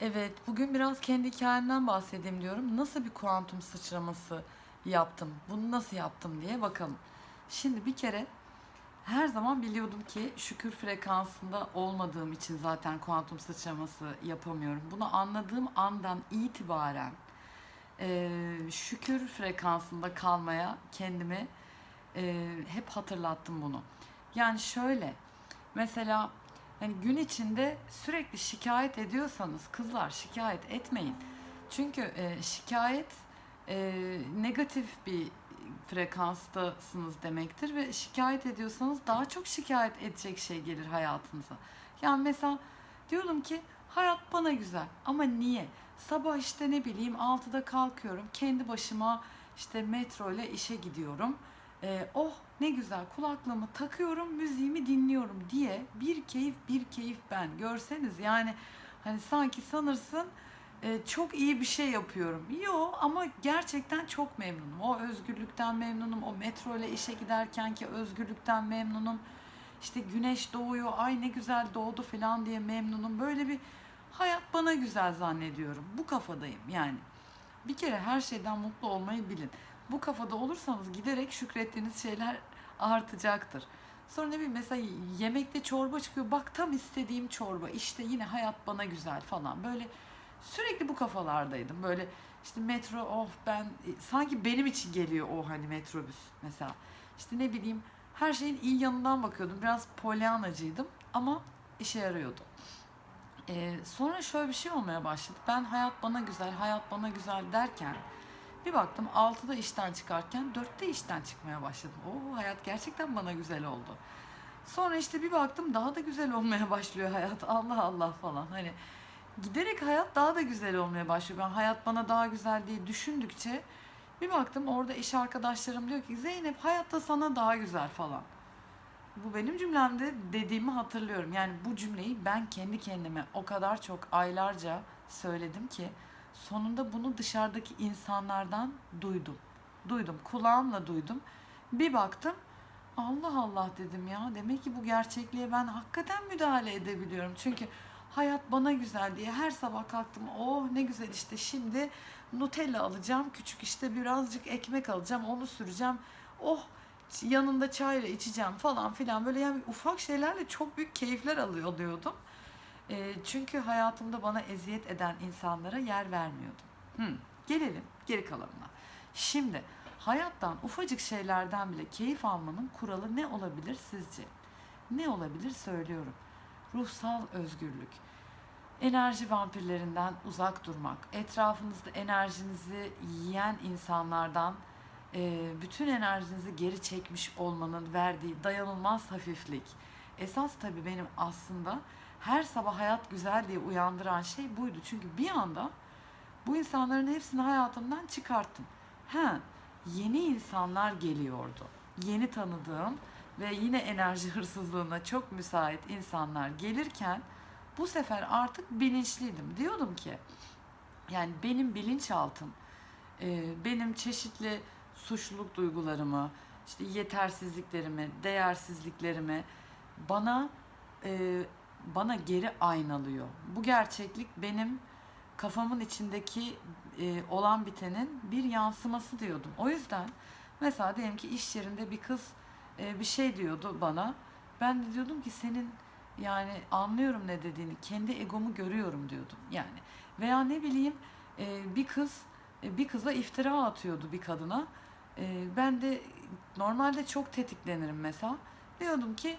Evet, bugün biraz kendi hikayemden bahsedeyim diyorum. Nasıl bir kuantum sıçraması yaptım, bunu nasıl yaptım diye bakalım. Şimdi bir kere her zaman biliyordum ki şükür frekansında olmadığım için zaten kuantum sıçraması yapamıyorum. Bunu anladığım andan itibaren eee, şükür frekansında kalmaya kendimi eee, hep hatırlattım bunu. Yani şöyle, mesela hani gün içinde sürekli şikayet ediyorsanız kızlar şikayet etmeyin. Çünkü e, şikayet e, negatif bir frekanstasınız demektir ve şikayet ediyorsanız daha çok şikayet edecek şey gelir hayatınıza. Yani mesela diyorum ki hayat bana güzel ama niye? Sabah işte ne bileyim 6'da kalkıyorum kendi başıma işte metro ile işe gidiyorum. Ee, oh ne güzel kulaklığımı takıyorum müziğimi dinliyorum diye bir keyif bir keyif ben görseniz yani hani sanki sanırsın e, çok iyi bir şey yapıyorum. Yo ama gerçekten çok memnunum. O özgürlükten memnunum. O metro ile işe giderken ki özgürlükten memnunum. İşte güneş doğuyor, ay ne güzel doğdu falan diye memnunum. Böyle bir hayat bana güzel zannediyorum. Bu kafadayım yani. Bir kere her şeyden mutlu olmayı bilin. Bu kafada olursanız giderek şükrettiğiniz şeyler artacaktır. Sonra ne bileyim mesela yemekte çorba çıkıyor. Bak tam istediğim çorba. İşte yine hayat bana güzel falan. Böyle sürekli bu kafalardaydım. Böyle işte metro oh ben sanki benim için geliyor o hani metrobüs mesela. İşte ne bileyim her şeyin iyi yanından bakıyordum. Biraz polyanacıydım ama işe yarıyordu. Ee, sonra şöyle bir şey olmaya başladı. Ben hayat bana güzel, hayat bana güzel derken bir baktım 6'da işten çıkarken 4'te işten çıkmaya başladım. Oo hayat gerçekten bana güzel oldu. Sonra işte bir baktım daha da güzel olmaya başlıyor hayat. Allah Allah falan. Hani giderek hayat daha da güzel olmaya başlıyor. Ben hayat bana daha güzel diye düşündükçe bir baktım orada iş arkadaşlarım diyor ki Zeynep hayatta sana daha güzel falan. Bu benim cümlemde dediğimi hatırlıyorum. Yani bu cümleyi ben kendi kendime o kadar çok aylarca söyledim ki sonunda bunu dışarıdaki insanlardan duydum. Duydum, kulağımla duydum. Bir baktım Allah Allah dedim ya. Demek ki bu gerçekliğe ben hakikaten müdahale edebiliyorum. Çünkü hayat bana güzel diye her sabah kalktım. Oh ne güzel işte şimdi Nutella alacağım. Küçük işte birazcık ekmek alacağım. Onu süreceğim. Oh yanında çayla içeceğim falan filan. Böyle yani ufak şeylerle çok büyük keyifler alıyor diyordum. E, çünkü hayatımda bana eziyet eden insanlara yer vermiyordum. Hmm, gelelim geri kalanına. Şimdi hayattan ufacık şeylerden bile keyif almanın kuralı ne olabilir sizce? Ne olabilir söylüyorum. Ruhsal özgürlük. Enerji vampirlerinden uzak durmak. Etrafınızda enerjinizi yiyen insanlardan bütün enerjinizi geri çekmiş olmanın verdiği dayanılmaz hafiflik. Esas tabii benim aslında her sabah hayat güzel diye uyandıran şey buydu. Çünkü bir anda bu insanların hepsini hayatımdan çıkarttım. Ha, yeni insanlar geliyordu. Yeni tanıdığım ve yine enerji hırsızlığına çok müsait insanlar gelirken bu sefer artık bilinçliydim. Diyordum ki yani benim bilinçaltım e, benim çeşitli suçluluk duygularımı, işte yetersizliklerimi, değersizliklerimi bana e, bana geri aynalıyor. Bu gerçeklik benim kafamın içindeki e, olan bitenin bir yansıması diyordum. O yüzden mesela diyelim ki iş yerinde bir kız e, bir şey diyordu bana. Ben de diyordum ki senin yani anlıyorum ne dediğini, kendi egomu görüyorum diyordum. Yani veya ne bileyim e, bir kız e, bir kıza iftira atıyordu bir kadına. E, ben de normalde çok tetiklenirim mesela. Diyordum ki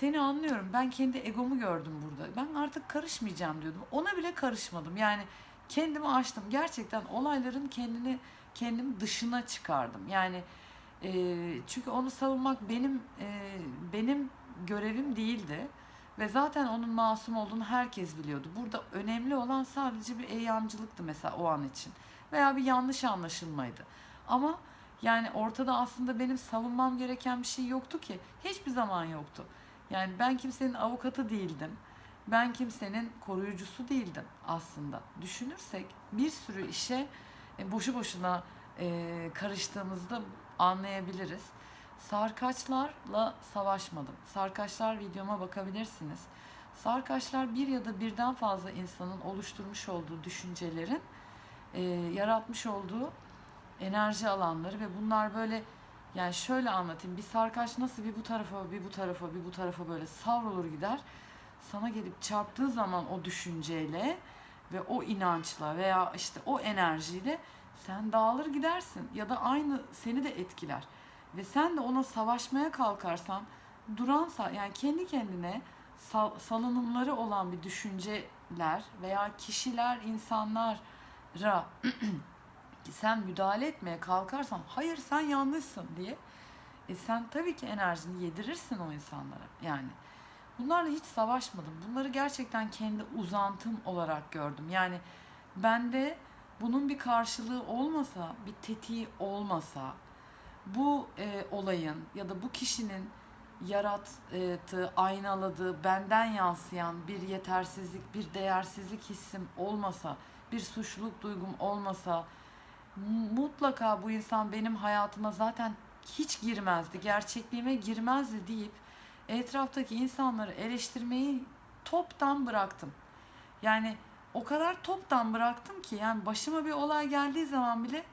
seni anlıyorum. Ben kendi egomu gördüm burada. Ben artık karışmayacağım diyordum. Ona bile karışmadım. Yani kendimi açtım. Gerçekten olayların kendini kendim dışına çıkardım. Yani e, çünkü onu savunmak benim e, benim görevim değildi. Ve zaten onun masum olduğunu herkes biliyordu. Burada önemli olan sadece bir eyyamcılıktı mesela o an için. Veya bir yanlış anlaşılmaydı. Ama yani ortada aslında benim savunmam gereken bir şey yoktu ki. Hiçbir zaman yoktu. Yani ben kimsenin avukatı değildim. Ben kimsenin koruyucusu değildim aslında. Düşünürsek bir sürü işe e, boşu boşuna e, karıştığımızda anlayabiliriz. Sarkaçlarla savaşmadım. Sarkaçlar videoma bakabilirsiniz. Sarkaçlar bir ya da birden fazla insanın oluşturmuş olduğu düşüncelerin e, yaratmış olduğu enerji alanları ve bunlar böyle yani şöyle anlatayım. Bir sarkaç nasıl bir bu tarafa bir bu tarafa bir bu tarafa böyle savrulur gider. Sana gelip çarptığı zaman o düşünceyle ve o inançla veya işte o enerjiyle sen dağılır gidersin ya da aynı seni de etkiler. Ve sen de ona savaşmaya kalkarsan duransa yani kendi kendine sal- salınımları olan bir düşünceler veya kişiler insanlara sen müdahale etmeye kalkarsan hayır sen yanlışsın diye e sen tabii ki enerjini yedirirsin o insanlara. Yani bunlarla hiç savaşmadım. Bunları gerçekten kendi uzantım olarak gördüm. Yani bende bunun bir karşılığı olmasa bir tetiği olmasa bu e, olayın ya da bu kişinin yarattığı, aynaladığı, benden yansıyan bir yetersizlik, bir değersizlik hissim olmasa, bir suçluluk duygum olmasa mutlaka bu insan benim hayatıma zaten hiç girmezdi, gerçekliğime girmezdi deyip etraftaki insanları eleştirmeyi toptan bıraktım. Yani o kadar toptan bıraktım ki yani başıma bir olay geldiği zaman bile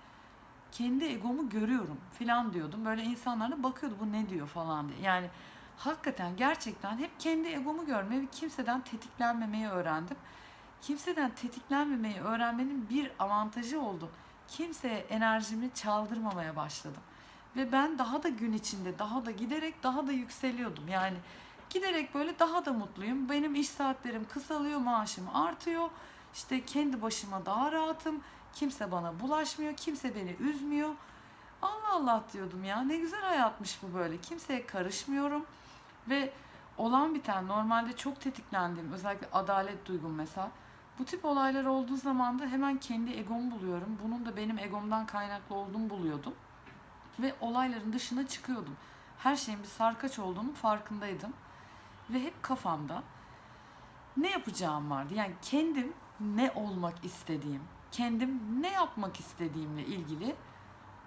kendi egomu görüyorum filan diyordum. Böyle insanlar bakıyordu bu ne diyor falan diye. Yani hakikaten gerçekten hep kendi egomu görmeyi ve kimseden tetiklenmemeyi öğrendim. Kimseden tetiklenmemeyi öğrenmenin bir avantajı oldu. Kimseye enerjimi çaldırmamaya başladım. Ve ben daha da gün içinde daha da giderek daha da yükseliyordum. Yani giderek böyle daha da mutluyum. Benim iş saatlerim kısalıyor, maaşım artıyor. İşte kendi başıma daha rahatım. Kimse bana bulaşmıyor, kimse beni üzmüyor. Allah Allah diyordum ya ne güzel hayatmış bu böyle. Kimseye karışmıyorum ve olan biten normalde çok tetiklendiğim özellikle adalet duygum mesela. Bu tip olaylar olduğu zaman da hemen kendi egomu buluyorum. Bunun da benim egomdan kaynaklı olduğunu buluyordum. Ve olayların dışına çıkıyordum. Her şeyin bir sarkaç olduğunu farkındaydım. Ve hep kafamda ne yapacağım vardı. Yani kendim ne olmak istediğim, kendim ne yapmak istediğimle ilgili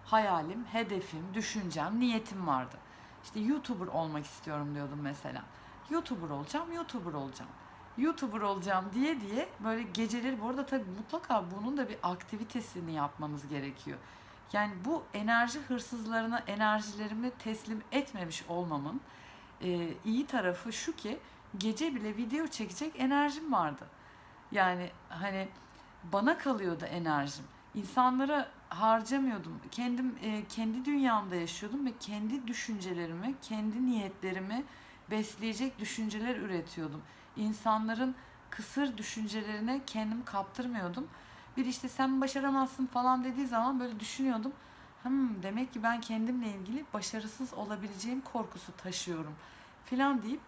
hayalim, hedefim, düşüncem, niyetim vardı. İşte YouTuber olmak istiyorum diyordum mesela. YouTuber olacağım, YouTuber olacağım. YouTuber olacağım diye diye böyle geceleri bu arada tabii mutlaka bunun da bir aktivitesini yapmanız gerekiyor. Yani bu enerji hırsızlarına enerjilerimi teslim etmemiş olmamın e, iyi tarafı şu ki gece bile video çekecek enerjim vardı. Yani hani bana kalıyordu enerjim. İnsanlara harcamıyordum. Kendim e, kendi dünyamda yaşıyordum ve kendi düşüncelerimi, kendi niyetlerimi besleyecek düşünceler üretiyordum. İnsanların kısır düşüncelerine kendimi kaptırmıyordum. Bir işte sen başaramazsın falan dediği zaman böyle düşünüyordum. Hmm, demek ki ben kendimle ilgili başarısız olabileceğim korkusu taşıyorum filan deyip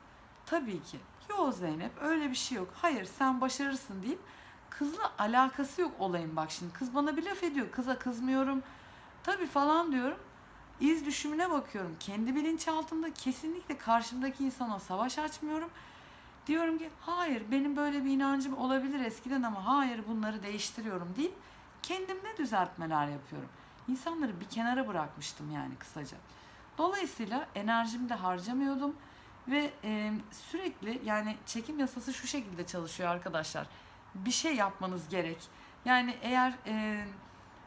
tabii ki yo Zeynep öyle bir şey yok. Hayır sen başarırsın deyip kızla alakası yok olayın bak şimdi. Kız bana bir laf ediyor. Kıza kızmıyorum. Tabii falan diyorum. İz düşümüne bakıyorum. Kendi bilinçaltımda kesinlikle karşımdaki insana savaş açmıyorum. Diyorum ki hayır benim böyle bir inancım olabilir eskiden ama hayır bunları değiştiriyorum deyip kendimde düzeltmeler yapıyorum. İnsanları bir kenara bırakmıştım yani kısaca. Dolayısıyla enerjimi de harcamıyordum ve e, sürekli yani çekim yasası şu şekilde çalışıyor arkadaşlar. Bir şey yapmanız gerek. Yani eğer e,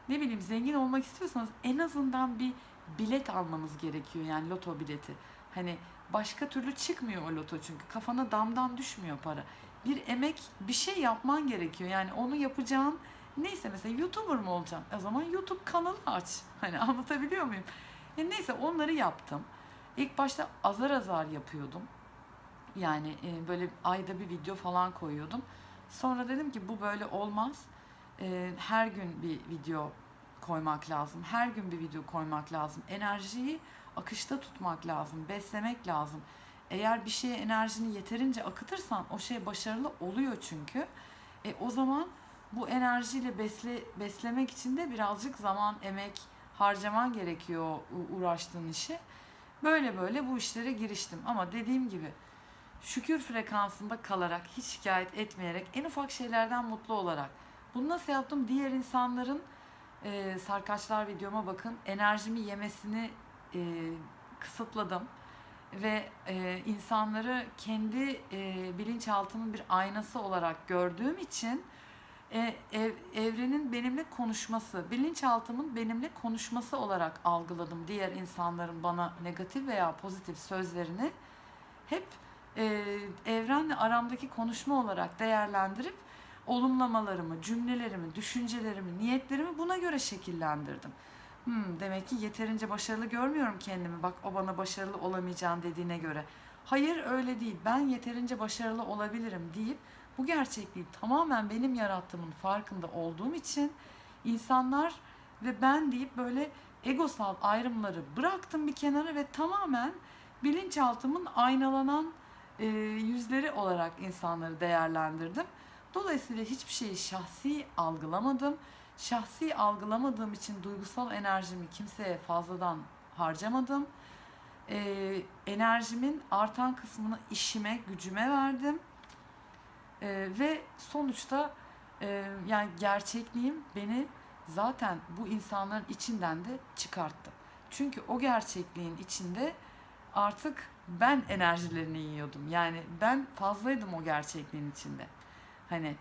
ne bileyim zengin olmak istiyorsanız en azından bir bilet almanız gerekiyor yani loto bileti. Hani başka türlü çıkmıyor o loto çünkü kafana damdan düşmüyor para. Bir emek bir şey yapman gerekiyor yani onu yapacağın neyse mesela YouTuber mı olacağım? O zaman YouTube kanalı aç. Hani anlatabiliyor muyum? E neyse onları yaptım. İlk başta azar azar yapıyordum. Yani e, böyle ayda bir video falan koyuyordum. Sonra dedim ki bu böyle olmaz. E, her gün bir video koymak lazım. Her gün bir video koymak lazım. Enerjiyi akışta tutmak lazım. Beslemek lazım. Eğer bir şeye enerjini yeterince akıtırsan o şey başarılı oluyor çünkü. E, o zaman bu enerjiyle besle, beslemek için de birazcık zaman, emek harcaman gerekiyor uğraştığın işi. Böyle böyle bu işlere giriştim. Ama dediğim gibi şükür frekansında kalarak, hiç şikayet etmeyerek, en ufak şeylerden mutlu olarak. Bunu nasıl yaptım? Diğer insanların e, sarkaçlar videoma bakın enerjimi yemesini e, kısıtladım. ve e, insanları kendi e, bilinçaltımın bir aynası olarak gördüğüm için e, ev- evrenin benimle konuşması, bilinçaltımın benimle konuşması olarak algıladım diğer insanların bana negatif veya pozitif sözlerini hep e, evrenle aramdaki konuşma olarak değerlendirip olumlamalarımı, cümlelerimi, düşüncelerimi, niyetlerimi buna göre şekillendirdim. Hmm, demek ki yeterince başarılı görmüyorum kendimi. Bak o bana başarılı olamayacağım dediğine göre. Hayır öyle değil. Ben yeterince başarılı olabilirim deyip bu gerçekliği tamamen benim yarattığımın farkında olduğum için insanlar ve ben deyip böyle egosal ayrımları bıraktım bir kenara ve tamamen bilinçaltımın aynalanan e, yüzleri olarak insanları değerlendirdim. Dolayısıyla hiçbir şeyi şahsi algılamadım. Şahsi algılamadığım için duygusal enerjimi kimseye fazladan harcamadım. Ee, enerjimin artan kısmını işime, gücüme verdim. Ee, ve sonuçta e, yani gerçekliğim beni zaten bu insanların içinden de çıkarttı. Çünkü o gerçekliğin içinde artık ben enerjilerini yiyordum. Yani ben fazlaydım o gerçekliğin içinde. Hani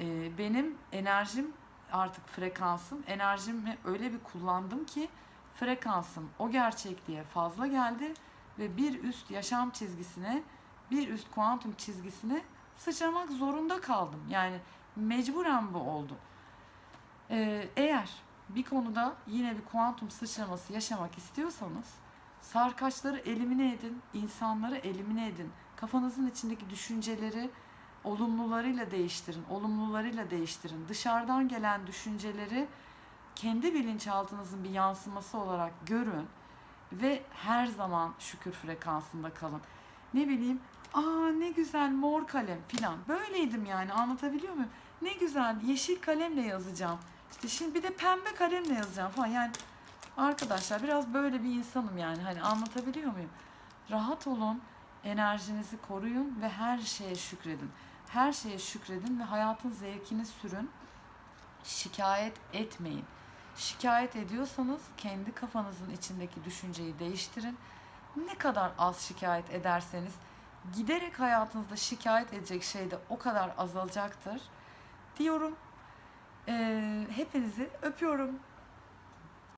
e, benim enerjim artık frekansım, enerjimi öyle bir kullandım ki frekansım o gerçekliğe fazla geldi ve bir üst yaşam çizgisine, bir üst kuantum çizgisine sıçramak zorunda kaldım. Yani mecburen bu oldu. Ee, eğer bir konuda yine bir kuantum sıçraması yaşamak istiyorsanız sarkaçları elimine edin, insanları elimine edin. Kafanızın içindeki düşünceleri olumlularıyla değiştirin, olumlularıyla değiştirin. Dışarıdan gelen düşünceleri kendi bilinçaltınızın bir yansıması olarak görün ve her zaman şükür frekansında kalın. Ne bileyim, aa ne güzel mor kalem filan. Böyleydim yani anlatabiliyor muyum? Ne güzel yeşil kalemle yazacağım. İşte şimdi bir de pembe kalemle yazacağım falan. Yani arkadaşlar biraz böyle bir insanım yani. Hani anlatabiliyor muyum? Rahat olun, enerjinizi koruyun ve her şeye şükredin. Her şeye şükredin ve hayatın zevkini sürün. Şikayet etmeyin. Şikayet ediyorsanız kendi kafanızın içindeki düşünceyi değiştirin. Ne kadar az şikayet ederseniz giderek hayatınızda şikayet edecek şey de o kadar azalacaktır diyorum. Ee, hepinizi öpüyorum.